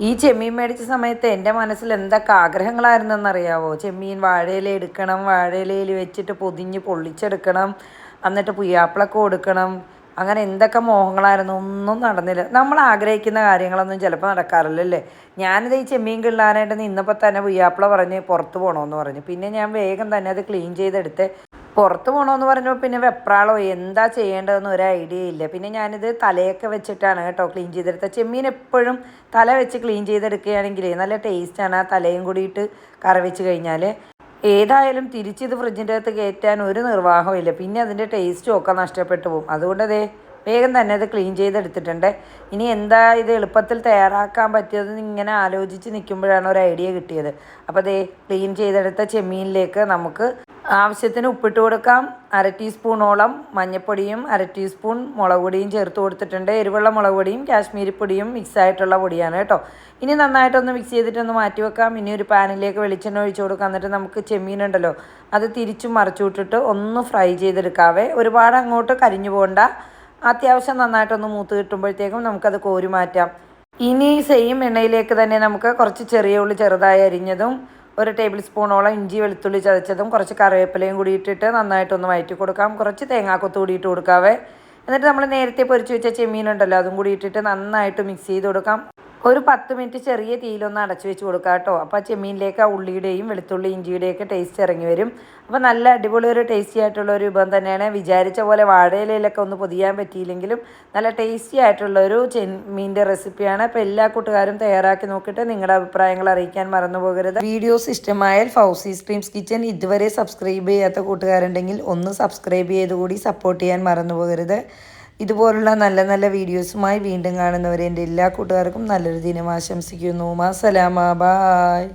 ഈ ചെമ്മീൻ മേടിച്ച സമയത്ത് എന്റെ മനസ്സിൽ എന്തൊക്കെ ആഗ്രഹങ്ങളായിരുന്നെന്നറിയാവോ? ചെമ്മീൻ വാഴയില എടുക്കണം വാഴയിലയിൽ വെച്ചിട്ട് പൊതിഞ്ഞ് പൊള്ളിച്ചെടുക്കണം എന്നിട്ട് പുയ്യാപ്പിളൊക്കെ കൊടുക്കണം. അങ്ങനെ എന്തൊക്കെ മോഹങ്ങളായിരുന്നു? ഒന്നും നടന്നില്ല. നമ്മൾ ആഗ്രഹിക്കുന്ന കാര്യങ്ങളൊന്നും ചിലപ്പോൾ നടക്കാറില്ല അല്ലേ ഞാനിത് ഈ ചെമ്മീൻ കിള്ളാനായിട്ട് നിന്നപ്പോൾ തന്നെ പുയ്യാപ്പിള പറഞ്ഞ് പുറത്ത് പോകണമെന്ന് പറഞ്ഞു. പിന്നെ ഞാൻ വേഗം തന്നെ അത് ക്ലീൻ ചെയ്തെടുത്ത് പുറത്ത് പോകണമെന്ന് പറഞ്ഞപ്പോൾ പിന്നെ വെപ്രാളോ എന്താ ചെയ്യേണ്ടതെന്ന് ഒരു ഐഡിയ ഇല്ല. പിന്നെ ഞാനിത് തലയൊക്കെ വെച്ചിട്ടാണ് കേട്ടോ ക്ലീൻ ചെയ്തെടുത്തത്. ചെമ്മീൻ എപ്പോഴും തല വെച്ച് ക്ലീൻ ചെയ്തെടുക്കുകയാണെങ്കിൽ നല്ല ടേസ്റ്റാണ് ആ തലയും കൂടിയിട്ട് കറി വെച്ച് കഴിഞ്ഞാൽ ഏതായാലും തിരിച്ചിത് ഫ്രിഡ്ജിന്റെ അകത്ത് കയറ്റാൻ ഒരു നിർവാഹവും ഇല്ല. പിന്നെ അതിന്റെ ടേസ്റ്റും ഒക്കെ നഷ്ടപ്പെട്ടു പോകും. അതുകൊണ്ട് അതേ വേഗം തന്നെ അത് ക്ലീൻ ചെയ്തെടുത്തിട്ടുണ്ട്. ഇനി എന്താ ഇത് എളുപ്പത്തിൽ തയ്യാറാക്കാൻ പറ്റിയതെന്ന് ഇങ്ങനെ ആലോചിച്ച് നിൽക്കുമ്പോഴാണ് ഒരു ഐഡിയ കിട്ടിയത്. അപ്പോൾ അതേ ക്ലീൻ ചെയ്തെടുത്ത ചെമ്മീനിലേക്ക് നമുക്ക് ആവശ്യത്തിന് ഉപ്പിട്ട് കൊടുക്കാം. അര ടീസ്പൂണോളം മഞ്ഞൾപ്പൊടിയും അര ടീസ്പൂൺ മുളക് പൊടിയും ചേർത്ത് കൊടുത്തിട്ടുണ്ട്. എരിവുള്ള മുളക് പൊടിയും കാശ്മീരി പൊടിയും മിക്സ് ആയിട്ടുള്ള പൊടിയാണ് കേട്ടോ. ഇനി നന്നായിട്ടൊന്ന് മിക്സ് ചെയ്തിട്ടൊന്ന് മാറ്റി വെക്കാം. ഇനി ഒരു പാനിലേക്ക് വെളിച്ചെണ്ണ ഒഴിച്ച് കൊടുക്കാം. എന്നിട്ട് നമുക്ക് ചെമ്മീനുണ്ടല്ലോ അത് തിരിച്ചും മറിച്ചു വിട്ടിട്ട് ഒന്ന് ഫ്രൈ ചെയ്തെടുക്കാവേ. ഒരുപാട് അങ്ങോട്ട് കരിഞ്ഞു പോകണ്ട. അത്യാവശ്യം നന്നായിട്ടൊന്ന് മൂത്ത് കിട്ടുമ്പോഴത്തേക്കും നമുക്കത് കോരി മാറ്റാം. ഇനി സെയിം എണ്ണയിലേക്ക് തന്നെ നമുക്ക് കുറച്ച് ചെറിയ ഉള്ളി ചെറുതായി അരിഞ്ഞതും ഒരു ടേബിൾ സ്പൂണോളം ഇഞ്ചി വെളുത്തുള്ളി ചതച്ചതും കുറച്ച് കറിവേപ്പിലയും കൂടി ഇട്ടിട്ട് നന്നായിട്ടൊന്ന് വഴറ്റി കൊടുക്കാം. കുറച്ച് തേങ്ങാക്കൊത്ത് കൂടി ഇട്ട് കൊടുക്കാവേ. എന്നിട്ട് നമ്മൾ നേരത്തെ പൊരിച്ച് വെച്ച ചെമ്മീനുണ്ടല്ലോ അതും കൂടി ഇട്ടിട്ട് നന്നായിട്ട് മിക്സ് ചെയ്ത് കൊടുക്കാം. ഒരു പത്ത് മിനിറ്റ് ചെറിയ തീയിലൊന്ന് അടച്ചു വെച്ച് കൊടുക്കുക കേട്ടോ. അപ്പോൾ ചെമ്മീനിലേക്ക് ആ ഉള്ളിയുടെയും വെളുത്തുള്ളി ഇഞ്ചിയുടെയൊക്കെ ടേസ്റ്റ് ഇറങ്ങി വരും. അപ്പോൾ നല്ല അടിപൊളി ഒരു ടേസ്റ്റി ആയിട്ടുള്ള ഒരു വിഭവം തന്നെയാണ്. വിചാരിച്ച പോലെ വാഴയിലയിലൊക്കെ ഒന്ന് പൊതിയാൻ പറ്റിയില്ലെങ്കിലും നല്ല ടേസ്റ്റി ആയിട്ടുള്ള ഒരു ചെമ്മീന്റെ റെസിപ്പിയാണ് അപ്പോൾ എല്ലാ കൂട്ടുകാരും തയ്യാറാക്കി നോക്കിയിട്ട് നിങ്ങളുടെ അഭിപ്രായങ്ങൾ അറിയിക്കാൻ മറന്നു പോകരുത്. വീഡിയോസ് ഇഷ്ടമായാൽ ഫൗസി സ്ട്രീംസ് കിച്ചൻ ഇതുവരെ സബ്സ്ക്രൈബ് ചെയ്യാത്ത കൂട്ടുകാരുണ്ടെങ്കിൽ ഒന്ന് സബ്സ്ക്രൈബ് ചെയ്തുകൂടി സപ്പോർട്ട് ചെയ്യാൻ മറന്നു പോകരുത്. ഇതുപോലുള്ള നല്ല നല്ല വീഡിയോസുമായി വീണ്ടും കാണുന്നവരെ എന്റെ എല്ലാ കൂട്ടുകാർക്കും നല്ലൊരു ദിനം ആശംസിക്കുന്നു. മാസലാമ. ബായ്.